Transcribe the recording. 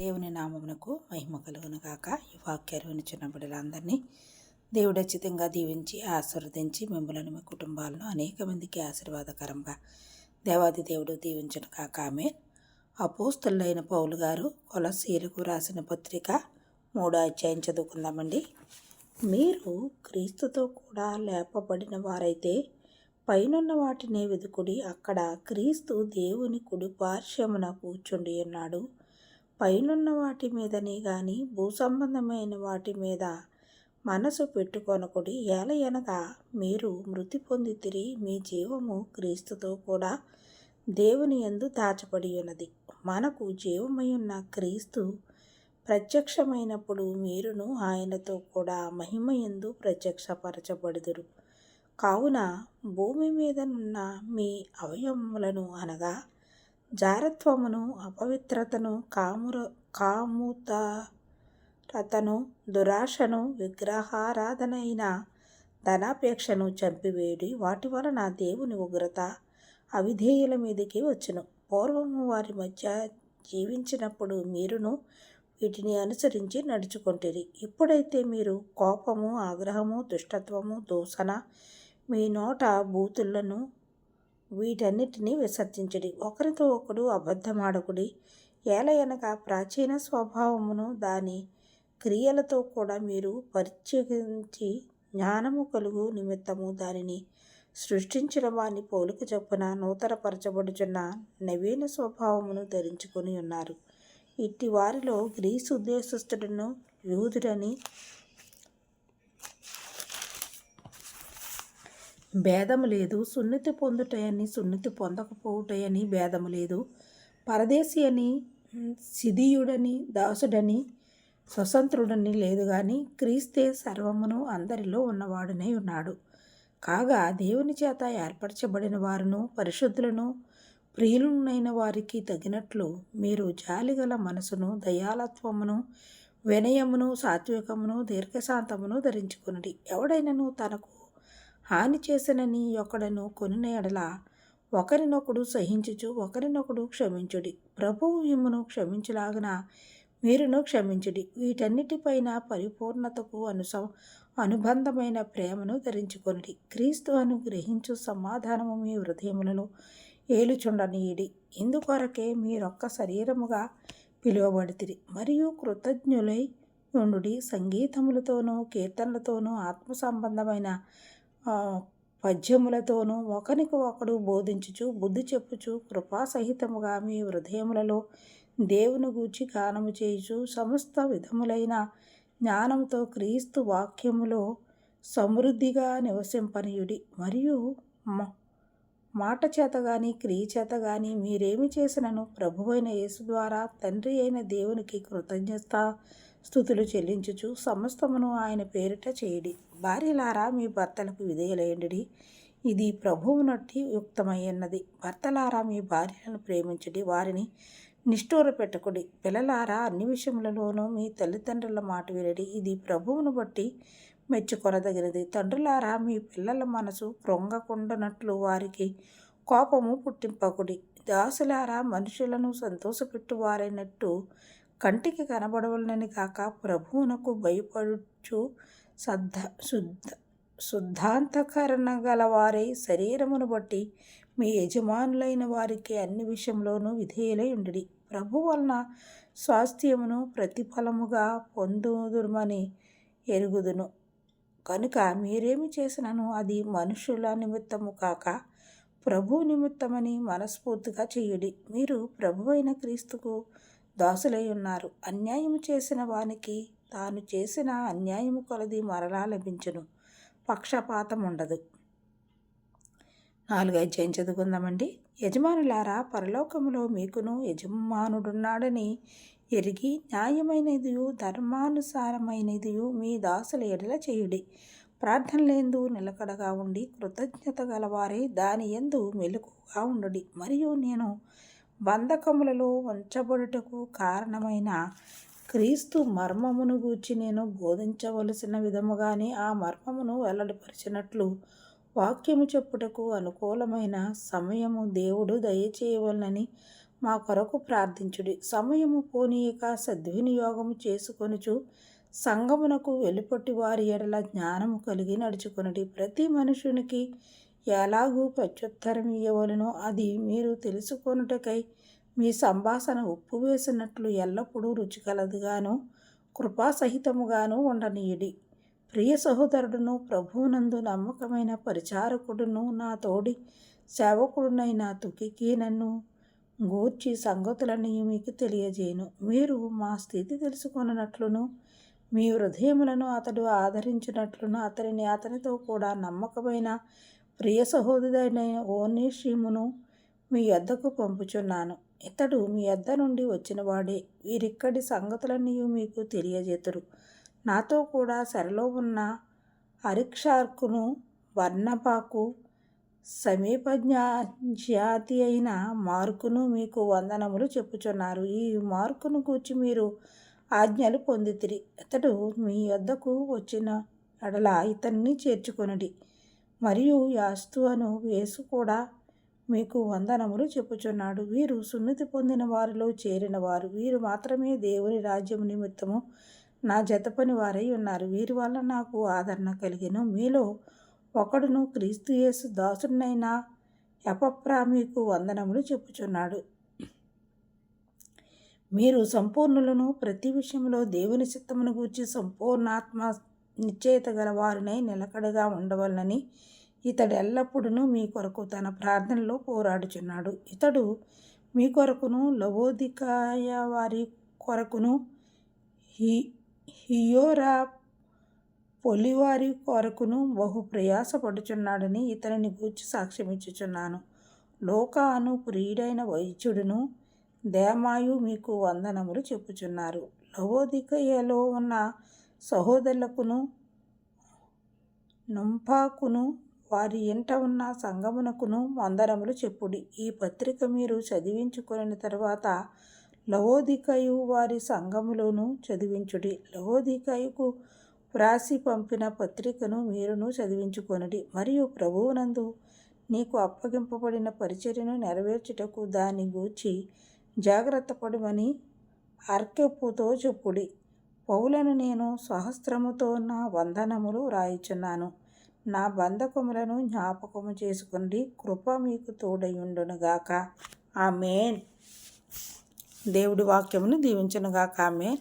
దేవుని నామమునకు మహిమ కలుగును గాక. ఈ వాక్యాలు వినిచున్న బిడ్డలందరినీ దేవుడు ఖచ్చితంగా దీవించి ఆశీర్వదించి మిమ్మల్ని మీ కుటుంబాలను అనేక మందికి ఆశీర్వాదకరంగా దేవాది దేవుడు దీవించను కాక ఆమె అపోస్తులైన పౌలు గారు కొలసీలకు రాసిన పత్రిక మూడో అధ్యాయం చదువుకుందామండి. మీరు క్రీస్తుతో కూడా లేపబడిన వారైతే పైనున్న వాటినే వెతుకుడి అక్కడ క్రీస్తు దేవుని కుడి పార్శ్వమున కూర్చుండి ఉన్నాడు. పైనున్న వాటి మీదనే గాని భూసంబంధమైన వాటి మీద మనసు పెట్టుకొనకుడి ఏలయనగా మీరు మృతి పొందితిరి మీ జీవము క్రీస్తుతో కూడా దేవుని యందు దాచబడి ఉన్నది మనకు జీవమై ఉన్న క్రీస్తు ప్రత్యక్షమైనప్పుడు మీరును ఆయనతో కూడా మహిమ ఎందు ప్రత్యక్షపరచబడుదురు. కావున భూమి మీదనున్న మీ అవయవములను అనగా జారత్వమును అపవిత్రతను కాముర కాముతరతను దురాశను విగ్రహారాధనైన ధనాపేక్షను చంపివేడి వాటి వలన దేవుని ఉగ్రత అవిధేయుల మీదకి వచ్చును. పూర్వము వారి మధ్య జీవించినప్పుడు మీరును వీటిని అనుసరించి నడుచుకుంటుంది ఇప్పుడైతే మీరు కోపము ఆగ్రహము దుష్టత్వము దూషణ మీ నోట బూతులను వీటన్నిటినీ విసర్జించడి. ఒకరితో ఒకడు అబద్ధమాడకుడి. ఏలయనగా ప్రాచీన స్వభావమును దాని క్రియలతో కూడా మీరు పరిచయించి జ్ఞానము కలుగు నిమిత్తము దానిని సృష్టించిన వాని పోలిక చొప్పున నూతనపరచబడుచున్న నవీన స్వభావమును ధరించుకొని ఉన్నారు. ఇట్టి వారిలో గ్రీసు ఉద్దేశస్థుడును యూదుడని భేదము లేదు. సున్నితి పొందుటయని సున్నితి పొందకపోవుటయని భేదము లేదు. పరదేశి అని సిధియుడని దాసుడని స్వతంత్రుడని లేదు కానీ క్రీస్తే సర్వమును అందరిలో ఉన్నవాడునై ఉన్నాడు. కాగా దేవుని చేత ఏర్పరచబడిన వారును పరిశుద్ధులను ప్రియులనైన వారికి తగినట్లు మీరు జాలిగల మనసును దయాలత్వమును వినయమును సాత్వికమును దీర్ఘశాంతమును ధరించుకున్నది ఎవడైనను తనకు హాని చేసినని ఒకడను కొనిన ఎడల ఒకరినొకడు సహించుచు ఒకరినొకడు క్షమించుడి. ప్రభువు మిమ్మను క్షమించులాగన మీరును క్షమించుడి. వీటన్నిటిపైన పరిపూర్ణతకు అనుస అనుబంధమైన ప్రేమను ధరించుకొనిడి. క్రీస్తు అనుగ్రహించు సమాధానము మీ హృదయములను ఏలుచుండనీయుడి. ఇందుకొరకే మీరొక్క శరీరముగా పిలువబడితిరి. మరియు కృతజ్ఞులై ఉండుడి. సంగీతములతోనూ కీర్తనలతోనూ ఆత్మ సంబంధమైన పద్యములతోనూ ఒకరికి ఒకడు బోధించుచు బుద్ధి చెప్పుచు కృపాసహితముగా మీ హృదయములలో దేవుని గూర్చి గానము చేయుచు సమస్త విధములైన జ్ఞానంతో క్రీస్తు వాక్యములో సమృద్ధిగా నివసింపనీయుడి. మరియు మాట చేత కానీ క్రియ చేత కానీ మీరేమి చేసినను ప్రభువైన యేసు ద్వారా తండ్రి అయిన దేవునికి కృతజ్ఞత స్థుతులు చెల్లించుచు సమస్తమును ఆయన పేరిట చేయడి. భార్యలారా మీ భర్తలకు విధేయులయండి ఇది ప్రభువు నట్టి యుక్తమయ్యన్నది. భర్తలారా మీ భార్యలను ప్రేమించడి. వారిని నిష్ఠూర పెట్టకుడి. పిల్లలారా అన్ని విషయములలోనూ మీ తల్లిదండ్రుల మాట వినడి. ఇది ప్రభువును బట్టి మెచ్చుకొనదగినది. తండ్రులారా మీ పిల్లల మనసు కృంగకుండనట్లు వారికి కోపము పుట్టింపకుడి. దాసులారా మనుషులను సంతోషపెట్టు వారైనట్టు కంటికి కనబడవలనని కాక ప్రభువునకు భయపడుచు సద్ధ శుద్ధ శుద్ధాంతకరణ గలవారై శరీరమును బట్టి మీ యజమానులైన వారికి అన్ని విషయంలోనూ విధేయులై ఉండి ప్రభు వలన స్వాస్థ్యమును ప్రతిఫలముగా పొందుదురుమని ఎరుగుదును. కనుక మీరేమి చేసినను అది మనుషుల నిమిత్తము కాక ప్రభు నిమిత్తమని మనస్ఫూర్తిగా చేయుడి. మీరు ప్రభువైన క్రీస్తుకు దాసులై ఉన్నారు అన్యాయము చేసిన వానికి తాను చేసిన అన్యాయము కొలది మరలా లభించును. పక్షపాతం ఉండదు నాలుగు అధ్యాయం చదువుకుందామండి. యజమానులారా పరలోకములో మీకును యజమానుడున్నాడని ఎరిగి న్యాయమైనదియు ధర్మానుసారమైనదియు మీ దాసుల ఎడల చేయుడి. ప్రార్థనలేందు నిలకడగా ఉండి కృతజ్ఞత గలవారే దాని ఎందు మెలకుగా ఉండుడి. మరియు నేను బంధకములలో ఉంచబడుటకు కారణమైన క్రీస్తు మర్మమును గూర్చి నేను బోధించవలసిన విధముగానే ఆ మర్మమును వెల్లడిపరిచినట్లు వాక్యము చెప్పుటకు అనుకూలమైన సమయము దేవుడు దయచేయవలనని మా కొరకు ప్రార్థించుడి. సమయము పోనీయక సద్వినియోగము చేసుకొనుచు సంగమునకు వెలుపట్టి వారి ఎడల జ్ఞానము కలిగి నడుచుకొనుడి. ప్రతి మనుషునికి ఎలాగూ ప్రత్యుత్తరం ఇయ్యవలనో అది మీరు తెలుసుకొనుటకై మీ సంభాషణ ఉప్పు వేసినట్లు ఎల్లప్పుడూ రుచికలదుగాను కృపాసహితముగాను ఉండనీయుడి. ప్రియ సహోదరుడును ప్రభువునందు నమ్మకమైన పరిచారకుడును నా తోడి సేవకుడునైన తుకికి నన్ను గూర్చి సంగతులన్నీ మీకు తెలియజేయను. మీరు మా స్థితి తెలుసుకొనున్నట్లును మీ హృదయములను అతడు ఆదరించినట్లును అతనిని అతనితో కూడా నమ్మకమైన ప్రియ సహోదరుడైన ఓనేషిమును మీ యొద్దకు పంపుచున్నాను. ఇతడు మీ యొద్ద నుండి వచ్చినవాడే. వీరిక్కడి సంగతులన్నీ మీకు తెలియజేతురు. నాతో కూడా సెరలో ఉన్న అరిక్షార్కును వర్ణపాకు సమీప జాతి అయిన మార్కును మీకు వందనములు చెప్పుచున్నారు. ఈ మార్కును గూర్చి మీరు ఆజ్ఞలు పొందితిరి. ఇతడు మీ వద్దకు వచ్చిన ఎడల ఇతన్ని చేర్చుకొనుడి. మరియు యాస్తు అను వేసు కూడా మీకు వందనములు చెప్పుచున్నాడు. వీరు సున్నతి పొందిన వారిలో చేరిన వారు వీరు మాత్రమే దేవుని రాజ్యం నిమిత్తము నా జతపని వారై ఉన్నారు. వీరి వల్ల నాకు ఆదరణ కలిగిను. మీలో ఒకడును క్రీస్తు యేసు దాసుడినైన ఎపప్రా మీకు వందనములు చెప్పుచున్నాడు. మీరు సంపూర్ణులను ప్రతి విషయంలో దేవుని చిత్తమును గూర్చి సంపూర్ణాత్మ నిశ్చయిత గల వారినై నిలకడగా ఉండవలనని ఇతడు ఎల్లప్పుడూ మీ కొరకు తన ప్రార్థనలో పోరాడుచున్నాడు. ఇతడు మీ కొరకును లవోదికాయ వారి కొరకును హి హియోరా పొలివారి కొరకును బహు ప్రయాసపడుచున్నాడని ఇతనిని గూర్చి సాక్ష్యమిచ్చుచున్నాను. లోకాను ప్రియుడైన వైద్యుడును దేమాయు మీకు వందనములు చెప్పుచున్నారు. లవోదికయలో ఉన్న సహోదరులకును నుంపాకును వారి ఇంట ఉన్న సంగమునకును వందనములు చెప్పుడి. ఈ పత్రిక మీరు చదివించుకున్న తర్వాత లవోదికయు వారి సంఘములోను చదివించుడి. లవోదికయుకు వ్రాసి పంపిన పత్రికను మీరును చదివించుకొనుడి. మరియు ప్రభువునందు నీకు అప్పగింపబడిన పరిచర్యను నెరవేర్చుటకు దాని గూర్చి జాగ్రత్త పడమని అర్కెప్పుతో చెప్పుడి. పౌలను నేను సహస్రముతో నా వందనములు రాయిచున్నాను. నా బంధకములను జ్ఞాపకము చేసుకుని కృప మీకు తోడయుండునుగాక. ఆమెన్. దేవుడి వాక్యమును దీవించునుగాక. ఆమెన్.